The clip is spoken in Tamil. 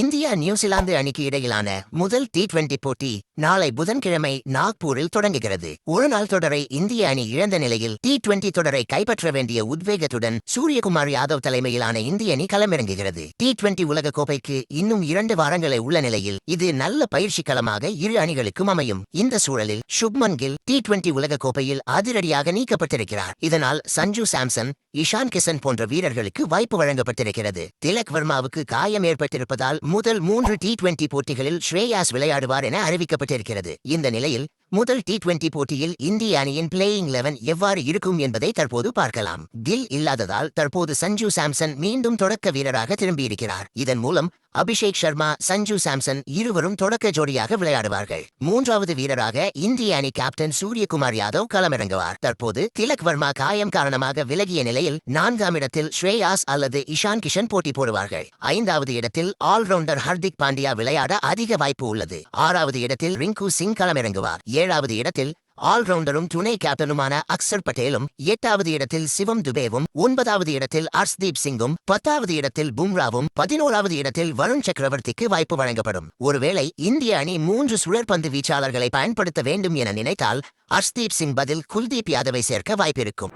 இந்தியா நியூசிலாந்து அணிக்கு இடையிலான முதல் டி டுவெண்டி போட்டி நாளை புதன்கிழமை நாக்பூரில் தொடங்குகிறது. ஒருநாள் தொடரை இந்திய அணி இழந்த நிலையில் டி டுவெண்டி தொடரை கைப்பற்ற வேண்டிய உத்வேகத்துடன் சூரியகுமார் யாதவ் தலைமையிலான இந்திய அணி களமிறங்குகிறது. டி டுவெண்டி உலக கோப்பைக்கு இன்னும் இரண்டு வாரங்களே உள்ள நிலையில் இது நல்ல பயிற்சி களமாக இரு அணிகளுக்கும் அமையும். இந்த சூழலில் சுப்மன் கில் டி டுவெண்டி உலக கோப்பையில் அதிரடியாக நீக்கப்பட்டிருக்கிறார். இதனால் சஞ்சு சாம்சன் இஷான் கிஷன் போன்ற வீரர்களுக்கு வாய்ப்பு வழங்கப்பட்டிருக்கிறது. திலக் வர்மாவுக்கு காயம் ஏற்பட்டிருப்பதால் முதல் மூன்று டி டுவெண்டி போட்டிகளில் ஸ்ரேயாஸ் விளையாடுவார் என அறிவிக்கப்பட்டிருக்கிறது. இந்த நிலையில் முதல் டி டுவெண்டி போட்டியில் இந்திய அணியின் பிளேயிங் லெவன் எவ்வாறு இருக்கும் என்பதை தற்போது பார்க்கலாம். கில் இல்லாததால் தற்போது சஞ்சு சாம்சன் மீண்டும் தொடக்க வீரராக திரும்பியிருக்கிறார். இதன் மூலம் அபிஷேக் சர்மா சஞ்சு சாம்சன் இருவரும் தொடக்க ஜோடியாக விளையாடுவார்கள். மூன்றாவது வீரராக இந்திய அணி கேப்டன் சூரியகுமார் யாதவ் களமிறங்குவார். தற்போது திலக் வர்மா காயம் காரணமாக விலகிய நிலையில் நான்காம் இடத்தில் ஸ்ரேயாஸ் அல்லது இஷான் கிஷன் போட்டி போடுவார்கள். ஐந்தாவது இடத்தில் ஆல்ரவுண்டர் ஹர்திக் பாண்டியா விளையாட அதிக வாய்ப்பு உள்ளது. ஆறாவது இடத்தில் ரிங்கு சிங் களமிறங்குவார். ஏழாவது இடத்தில் ஆல்ரவுண்டரும் துணை கேப்டனுமான அக்சர் பட்டேலும் எட்டாவது இடத்தில் சிவம் துபேவும் ஒன்பதாவது இடத்தில் அர்ஷ்தீப் சிங்கும் பத்தாவது இடத்தில் பும்ராவும் பதினோராவது இடத்தில் வருண் சக்கரவர்த்திக்கு வாய்ப்பு வழங்கப்படும். ஒருவேளை இந்திய அணி மூன்று சுழற்பந்து வீச்சாளர்களை பயன்படுத்த வேண்டும் என நினைத்தால் அர்ஷ்தீப் சிங் பதில் குல்தீப் யாதவை சேர்க்க வாய்ப்பிருக்கும்.